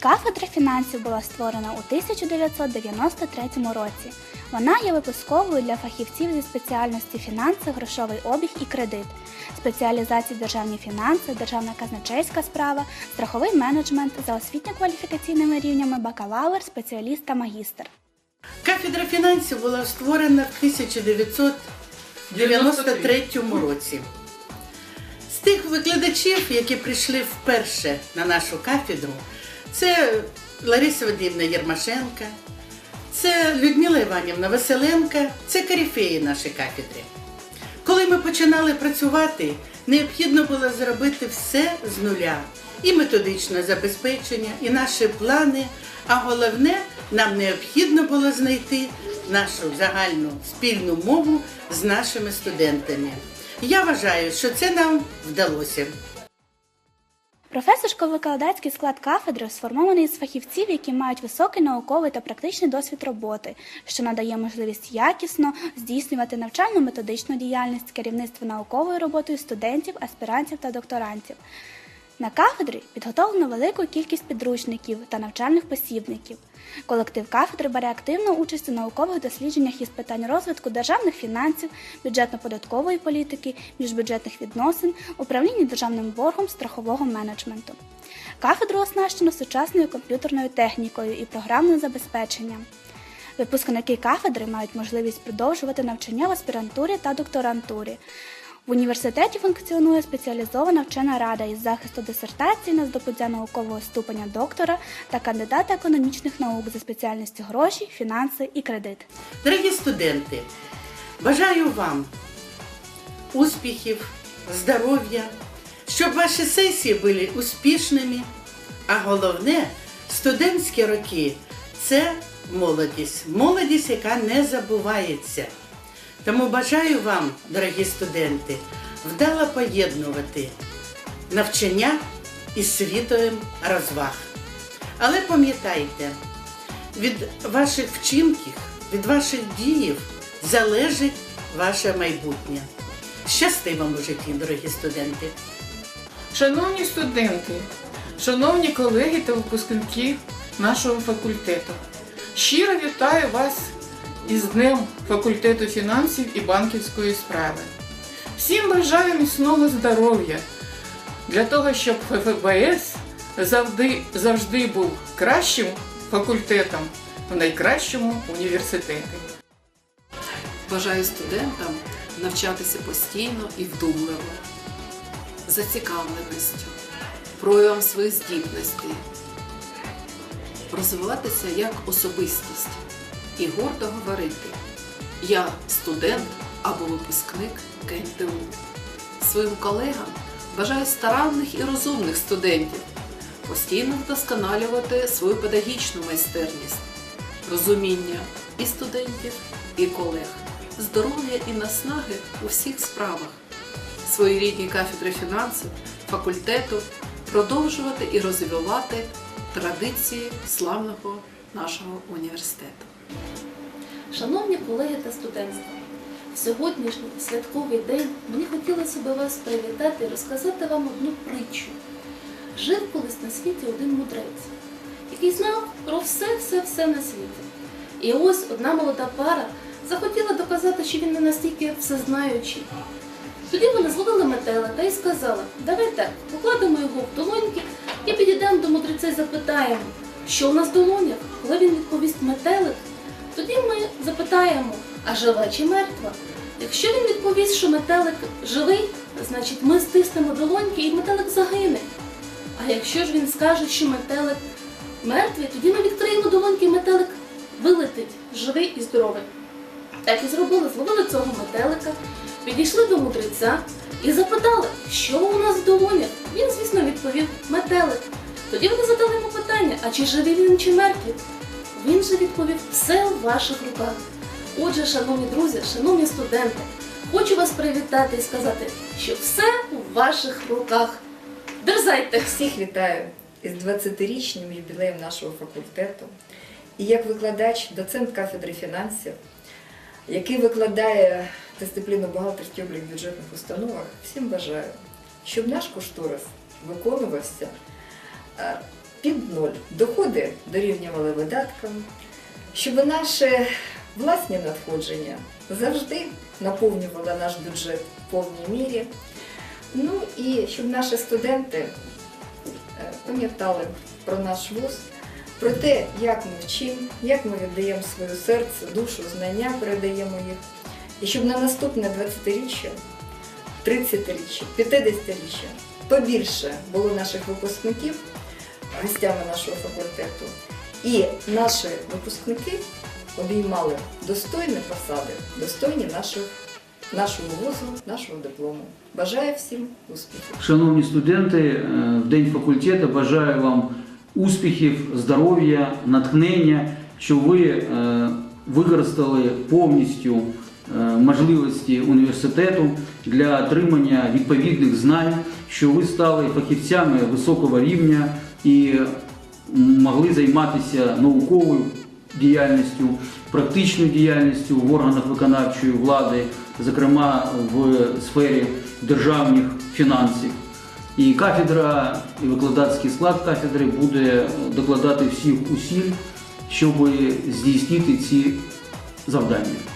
Кафедра фінансів була створена у 1993 році. Вона є випусковою для фахівців зі спеціальності фінанси, грошовий обіг і кредит, спеціалізації державні фінанси, державна казначейська справа, страховий менеджмент за освітньо-кваліфікаційними рівнями бакалавр, спеціаліст та магістр. Кафедра фінансів була створена в 1993 році. З тих викладачів, які прийшли вперше на нашу кафедру, це Лариса Вадимівна Єрмашенка, це Людмила Іванівна Василенка, це корифеї нашої кафедри. Коли ми починали працювати, необхідно було зробити все з нуля. І методичне забезпечення, і наші плани. А головне, нам необхідно було знайти нашу загальну спільну мову з нашими студентами. Я вважаю, що це нам вдалося. Професорсько-викладацький склад кафедри сформований з фахівців, які мають високий науковий та практичний досвід роботи, що надає можливість якісно здійснювати навчально-методичну діяльність керівництва науковою роботою студентів, аспірантів та докторантів. На кафедрі підготовлено велику кількість підручників та навчальних посібників. Колектив кафедри бере активну участь у наукових дослідженнях із питань розвитку державних фінансів, бюджетно-податкової політики, міжбюджетних відносин, управління державним боргом, страхового менеджменту. Кафедру оснащено сучасною комп'ютерною технікою і програмним забезпеченням. Випускники кафедри мають можливість продовжувати навчання в аспірантурі та докторантурі. В університеті функціонує спеціалізована вчена рада із захисту дисертації на здобуття наукового ступеня доктора та кандидата економічних наук за спеціальністю гроші, фінанси і кредит. Дорогі студенти, бажаю вам успіхів, здоров'я, щоб ваші сесії були успішними, а головне, студентські роки це молодість, молодість, яка не забувається. Тому бажаю вам, дорогі студенти, вдало поєднувати навчання із світовим розваг. Але пам'ятайте, від ваших вчинків, від ваших діїв залежить ваше майбутнє. Щасти вам у житті, дорогі студенти! Шановні студенти, шановні колеги та випускники нашого факультету, щиро вітаю вас із Днем факультету фінансів і банківської справи. Всім бажаю міцного здоров'я для того, щоб ФФБС завжди, завжди був кращим факультетом в найкращому університеті. Бажаю студентам навчатися постійно і вдумливо, зацікавленістю, проявом своїх здібностей, розвиватися як особистість і гордо говорити Я студент або випускник КНТУ. Своїм колегам бажаю старанних і розумних студентів, постійно вдосконалювати свою педагогічну майстерність, розуміння і студентів, і колег, здоров'я і наснаги у всіх справах, своїй рідній кафедрі фінансів, факультету продовжувати і розвивати традиції славного нашого університету. Шановні колеги та студентство, в сьогоднішній святковий день мені хотілося б вас привітати і розказати вам одну притчу. Жив колись на світі один мудрець, який знав про все-все-все на світі. І ось одна молода пара захотіла доказати, що він не настільки всезнаючий. Тоді вони зловили метелика і сказали, давай так, покладемо його в долоньки і підійдемо до мудреця і запитаємо, що у нас в долонях, коли він відповість метелик, тоді ми запитаємо, а жива чи мертва? Якщо він відповість, що метелик живий, значить ми стиснемо долоньки і метелик загине. А якщо ж він скаже, що метелик мертвий, тоді ми відкриємо долоньки і метелик вилетить, живий і здоровий. Так і зробили, зловили цього метелика, підійшли до мудреця і запитали, що у нас в долонях. Він, звісно, відповів метелик. Тоді вони задали йому питання, а чи живий він, чи мертвий? Він же відповів все в ваших руках. Отже, шановні друзі, шановні студенти, хочу вас привітати і сказати, що все у ваших руках. Дерзайте! Всіх вітаю із 20-річним юбілеєм нашого факультету. І як викладач, доцент кафедри фінансів, який викладає дисципліну бухгалтерський облік бюджетних установах, всім бажаю, щоб наш кошторис виконувався е, під ноль, доходи дорівнювали видаткам, щоб наші власні надходження завжди наповнювали наш бюджет в повній мірі. Ну і щоб наші студенти е, пам'ятали про наш вуз, про те, як ми вчимо, як ми віддаємо своє серце, душу, знання передаємо їх. І щоб на наступне 20-річчя, 30-річчя, 50-річчя побільше було наших випускників гостями нашого факультету. І наші випускники обіймали достойні посади, достойні наших, нашого вузу, нашого диплому. Бажаю всім успіхів! Шановні студенти, е, в День факультету бажаю вам успіхів, здоров'я, натхнення, щоб ви е, використали повністю е, можливості університету для отримання відповідних знань, що ви стали фахівцями високого рівня і могли займатися науковою діяльністю, практичною діяльністю в органах виконавчої влади, зокрема в сфері державних фінансів. І кафедра, і викладацький склад кафедри буде докладати всіх усіль, щоб здійснити ці завдання.